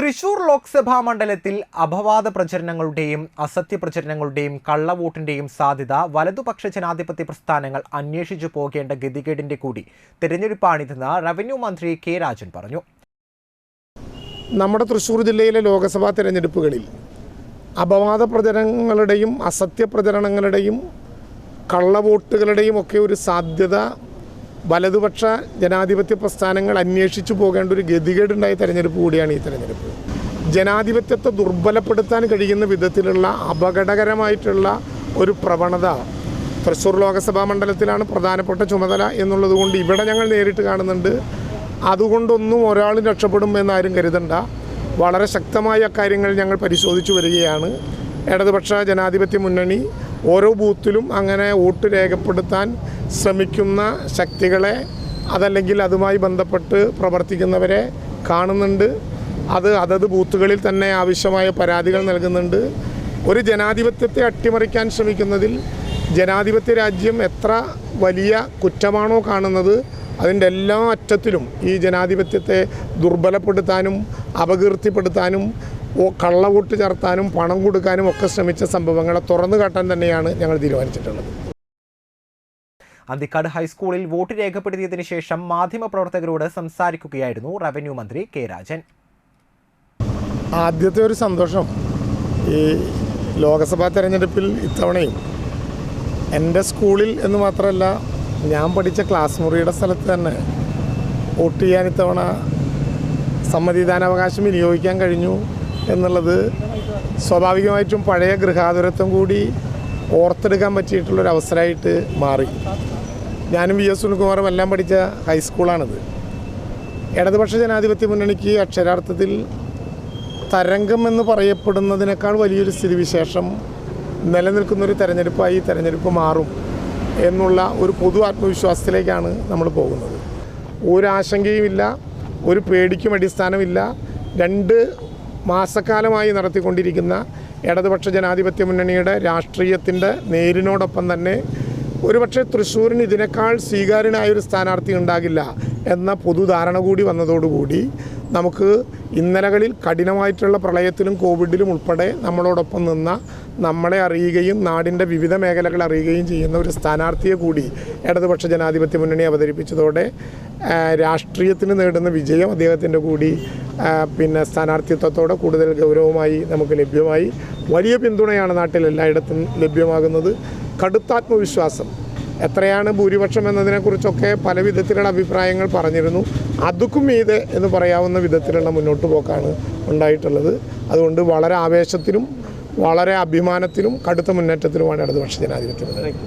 തൃശൂർ ലോക്സഭാ മണ്ഡലത്തിൽ അപവാദ പ്രചരണങ്ങളുടെയും അസത്യ പ്രചരണങ്ങളുടെയും കള്ളവോട്ടിന്റെയും സാധ്യത വലതുപക്ഷ ജനാധിപത്യ പ്രസ്ഥാനങ്ങൾ അന്വേഷിച്ചു പോകേണ്ട ഗതികേടിന്റെ കൂടി തെരഞ്ഞെടുപ്പാണിതെന്ന് റവന്യൂ മന്ത്രി കെ രാജൻ പറഞ്ഞു. നമ്മുടെ തൃശ്ശൂർ ജില്ലയിലെ ലോക്സഭാ തിരഞ്ഞെടുപ്പുകളിൽ അപവാദ പ്രചരണങ്ങളുടെയും അസത്യ പ്രചരണങ്ങളുടെയും കള്ളവോട്ടുകളുടെയും ഒക്കെ ഒരു സാധ്യത വലതുപക്ഷ ജനാധിപത്യ പ്രസ്ഥാനങ്ങൾ അന്വേഷിച്ചു പോകേണ്ട ഒരു ഗതികേടുണ്ടായ തെരഞ്ഞെടുപ്പ് കൂടിയാണ് ഈ തെരഞ്ഞെടുപ്പ്. ജനാധിപത്യത്തെ ദുർബലപ്പെടുത്താൻ കഴിയുന്ന വിധത്തിലുള്ള അപകടകരമായിട്ടുള്ള ഒരു പ്രവണത തൃശ്ശൂർ ലോകസഭാ മണ്ഡലത്തിലാണ് പ്രധാനപ്പെട്ട ചുമതല എന്നുള്ളതുകൊണ്ട് ഇവിടെ ഞങ്ങൾ നേരിട്ട് കാണുന്നുണ്ട്. അതുകൊണ്ടൊന്നും ഒരാളും രക്ഷപ്പെടും എന്നാരും കരുതണ്ട. വളരെ ശക്തമായ കാര്യങ്ങൾ ഞങ്ങൾ പരിശോധിച്ചു വരികയാണ്. ഇടതുപക്ഷ ജനാധിപത്യ മുന്നണി ഓരോ ബൂത്തിലും അങ്ങനെ വോട്ട് രേഖപ്പെടുത്താൻ ശ്രമിക്കുന്ന ശക്തികളെ അതല്ലെങ്കിൽ അതുമായി ബന്ധപ്പെട്ട് പ്രവർത്തിക്കുന്നവരെ കാണുന്നുണ്ട്. അത് അതത് ബൂത്തുകളിൽ തന്നെ ആവശ്യമായ പരാതികൾ നൽകുന്നുണ്ട്. ഒരു ജനാധിപത്യത്തെ അട്ടിമറിക്കാൻ ശ്രമിക്കുന്നതിൽ ജനാധിപത്യ രാജ്യം എത്ര വലിയ കുറ്റമാണോ കാണുന്നത് അതിന്റെ എല്ലാ അറ്റത്തിലും ഈ ജനാധിപത്യത്തെ ദുർബലപ്പെടുത്താനും അപകീർത്തിപ്പെടുത്താനും കള്ളവോട്ട് ചേർത്താനും പണം കൊടുക്കാനും ഒക്കെ ശ്രമിച്ച സംഭവങ്ങളെ തുറന്നു കാട്ടാൻ തന്നെയാണ് ഞങ്ങൾ തീരുമാനിച്ചിട്ടുള്ളത്. അന്തിക്കാട് ഹൈസ്കൂളിൽ വോട്ട് രേഖപ്പെടുത്തിയതിനു ശേഷം മാധ്യമപ്രവർത്തകരോട് സംസാരിക്കുകയായിരുന്നു റവന്യൂ മന്ത്രി കെ രാജൻ. ആദ്യത്തെ ഒരു സന്തോഷം ഈ ലോക്സഭാ തെരഞ്ഞെടുപ്പിൽ ഇത്തവണയും. എന്റെ സ്കൂളിൽ എന്ന് മാത്രമല്ല ഞാൻ പഠിച്ച ക്ലാസ് മുറിയുടെ സ്ഥലത്ത് തന്നെ വോട്ട് ചെയ്യാൻ ഇത്തവണ സമ്മതിദാനാവകാശം വിനിയോഗിക്കാൻ കഴിഞ്ഞു എന്നുള്ളത് സ്വാഭാവികമായിട്ടും പഴയ ഗൃഹാതുരത്വം കൂടി ഓർത്തെടുക്കാൻ പറ്റിയിട്ടുള്ളൊരു അവസരമായിട്ട് മാറി. ഞാനും വി എസ് സുനിൽകുമാറും എല്ലാം പഠിച്ച ഹൈസ്കൂളാണിത്. ഇടതുപക്ഷ ജനാധിപത്യ മുന്നണിക്ക് അക്ഷരാർത്ഥത്തിൽ തരംഗം എന്ന് പറയപ്പെടുന്നതിനേക്കാൾ വലിയൊരു സ്ഥിതിവിശേഷം നിലനിൽക്കുന്നൊരു തെരഞ്ഞെടുപ്പായി ഈ തെരഞ്ഞെടുപ്പ് മാറും എന്നുള്ള ഒരു പൊതു ആത്മവിശ്വാസത്തിലേക്കാണ് നമ്മൾ പോകുന്നത്. ഒരാശങ്കയുമില്ല ഒരു പേടിക്കും അടിസ്ഥാനമില്ല. രണ്ട് മാസക്കാലമായി നടത്തിക്കൊണ്ടിരിക്കുന്ന ഇടതുപക്ഷ ജനാധിപത്യ മുന്നണിയുടെ രാഷ്ട്രീയത്തിന്റെ നേരിനോടൊപ്പം തന്നെ ഒരുപക്ഷെ തൃശ്ശൂരിന് ഇതിനേക്കാൾ സ്വീകാര്യനായ ഒരു സ്ഥാനാർത്ഥി ഉണ്ടാകില്ല എന്ന പൊതുധാരണ കൂടി വന്നതോടുകൂടി നമുക്ക് ഇന്നലകളിൽ കഠിനമായിട്ടുള്ള പ്രളയത്തിലും കോവിഡിലും ഉൾപ്പെടെ നമ്മളോടൊപ്പം നിന്ന നമ്മളെ അറിയുകയും നാടിന്റെ വിവിധ മേഖലകൾ അറിയുകയും ചെയ്യുന്ന ഒരു സ്ഥാനാർത്ഥിയെ കൂടി ഇടതുപക്ഷ ജനാധിപത്യ മുന്നണി അവതരിപ്പിച്ചതോടെ രാഷ്ട്രീയത്തിന് നേടുന്ന വിജയം അദ്ദേഹത്തിന്റെ കൂടി പിന്നെ സ്ഥാനാർത്ഥിത്വത്തോടെ കൂടുതൽ ഗൗരവമായി നമുക്ക് ലഭ്യമായി. വലിയ പിന്തുണയാണ് നാട്ടിൽ എല്ലായിടത്തും ലഭ്യമാകുന്നത്. കടുത്ത ആത്മവിശ്വാസം എത്രയാണ് ഭൂരിപക്ഷം എന്നതിനെക്കുറിച്ചൊക്കെ പല വിധത്തിലുള്ള അഭിപ്രായങ്ങൾ പറഞ്ഞിരുന്നു. അതുക്കും മീതെ എന്ന് പറയാവുന്ന വിധത്തിലുള്ള മുന്നോട്ട് പോക്കാണ് ഉണ്ടായിട്ടുള്ളത്. അതുകൊണ്ട് വളരെ ആവേശത്തിനും വളരെ അഭിമാനത്തിനും കടുത്ത മുന്നേറ്റത്തിനുമാണ് ഇടതുപക്ഷ ജനാധിപത്യം.